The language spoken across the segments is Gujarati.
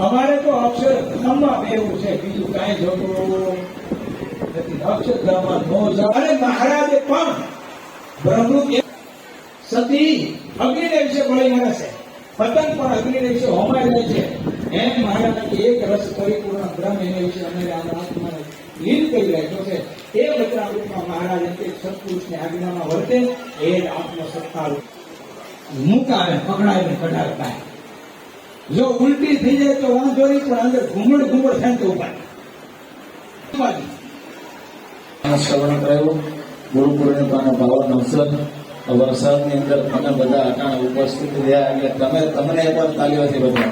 અમારે તો અક્ષરધામમાં બેવું છે, બીજું કાંઈ જોતું નથી. અક્ષરધામમાં નો અને મહારાજે પણ બ્રહ્મ સતી અગ્નિને વિશે ભળી મને છે. પતંગ પણ અગ્નિને વિશે હોમાય જાય છે. એમ મહારાજ એક રસ પરિપૂર્ણ બ્રહ્મ એને વિશે અમે આત્માને લીન કરી રાખ્યો છે. એ વચનામૃતમાં મહારાજ કે સત્પુરુષની આજ્ઞામાં વર્તે. એ જ આત્મસત્તા મુકાવે પકડાવીને કઢાવે જો ઉલટી થઈ જાય તો વાંધો નહીં, પણ અંદર ઘૂમડ ઘૂમડ થાય તો ઉપાય. શ્રવણ કરાયું. ગુરુ પૂર્ણિમાનો ભાવ અવસર વરસાદની અંદર તમે બધા અટાણે ઉપસ્થિત રહ્યા. એટલે તમે, તમને પણ તાલીઓથી બધા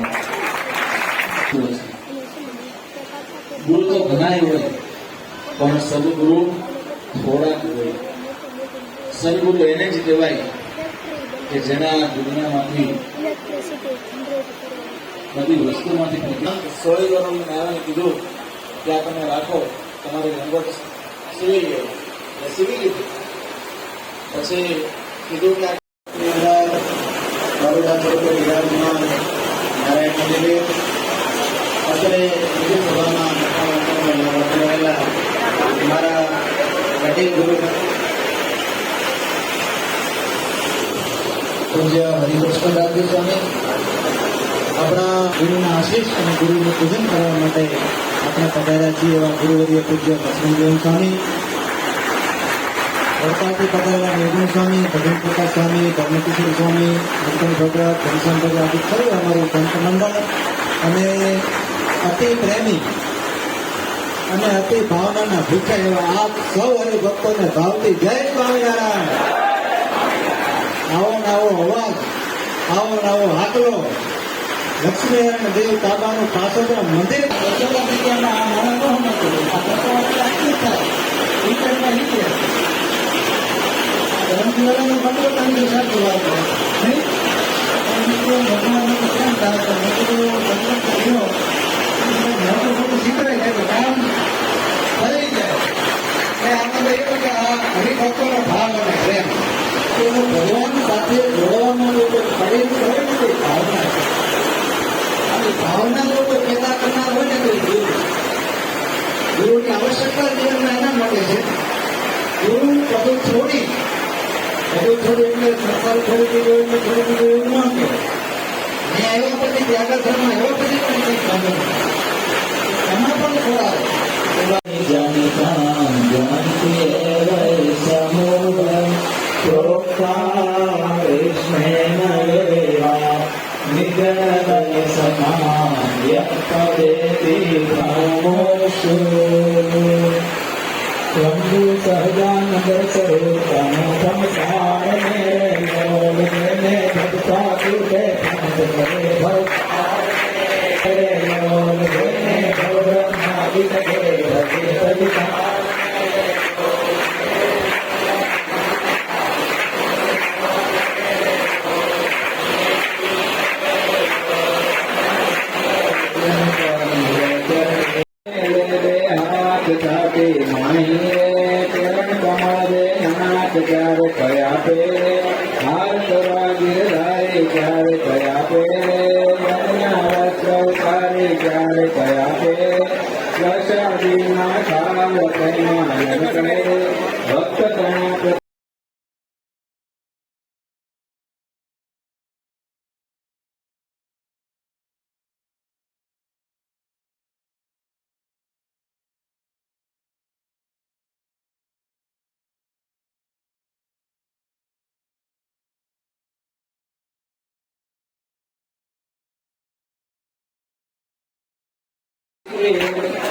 ગુરુ તો ઘણા હોય, પણ સદગુરુ થોડાક હોય. સદગુરુ એને જ કહેવાય. કે જેના દુનિયામાંથી બધી વસ્તુમાંથી ગરમ નારાયણ કીધું કે આ તમે રાખો તમારી લંગોટ સીવી ગયો એટલે સીવી લીધી પછી કીધું કે બરોડા તરીકે વિરાજમાન નારાયણ મંદિરે અત્યારે બીજી સભામાં રહેલા મારા વડીલ ગુરુ પૂજ્ય હરિકૃષ્ણ દાદી સ્વામી આપણા ગુરુના આશીષ અને ગુરુનું પૂજન કરવા માટે આપણે પધાર્યા છીએ એવા ગુરુવર્ય પૂજ્ય લક્ષ્મણદેવ સ્વામી વડતાથી પધારેલા નિર્ગુણ સ્વામી ભજન પ્રકાશ સ્વામી, ધર્મકિશોર સ્વામી, નૂતન ભગત ઘનશ્યામ ભગત આદિ ખરું અમારું સંત મંડળ અને અતિ પ્રેમી અને અતિ ભાવનાના ભૂખ્યા એવા આપ સૌ હરિભક્તોને ભાવથી જય સ્વામિનારાયણ. નવો આવો અવાજ આવો નવો હાકલો લક્ષ્મીનારાયણ દેવ કાબાનું પાસોદરા મંદિર પચોતેર જગ્યામાં આ માણસો ન સમજતો. આ પચોતેર આટલું થાય. ઈશ્વરના લીધે. આ મંદિર તમને સાચું લાગે. ભગવાનનું તો કેમ થાય કે મેં કીધું ભગવાન તો રહ્યો. એટલે મોટું મોટું શીખવાય જાય તો કામ થઈ જાય. એ આપણે એવું કે આ હરિભક્તોનો ભાવ અને પ્રેમ તો એનો ભગવાન સાથે જોડવામાં જો કોઈ પ્રેમ હોય ને ભાવના છે. અને ભાવના જો કોઈ પેદા કરનાર હોય ને તો ગુરુ ગુરુની આવશ્યકતા જીવનમાં એના માટે છે. ગુરુ બધું છોડી બધું છોડી એટલે સરકાર છોડી દીધું એટલે છોડી દીધું એવું ન કહેવાય મેં આવ્યા પછી ત્યાગાધર્મ આવ્યા પછી પણ કંઈક કામ એમાં પણ થોડા كالسماء يقتضي به قوم السوء ومن سهدان بسوء ومن سعى من تبتاكي كانت مريضة Thank you. નાથ ત્યારે કયા પે હાર કરવા ગિરધારે ક્યારે કયા પે ગણ્યા વસ્ત્ર ઉતારે ત્યારે કયા પે પ્રસાદીના ખાવ નરકણે ભક્ત તણા 对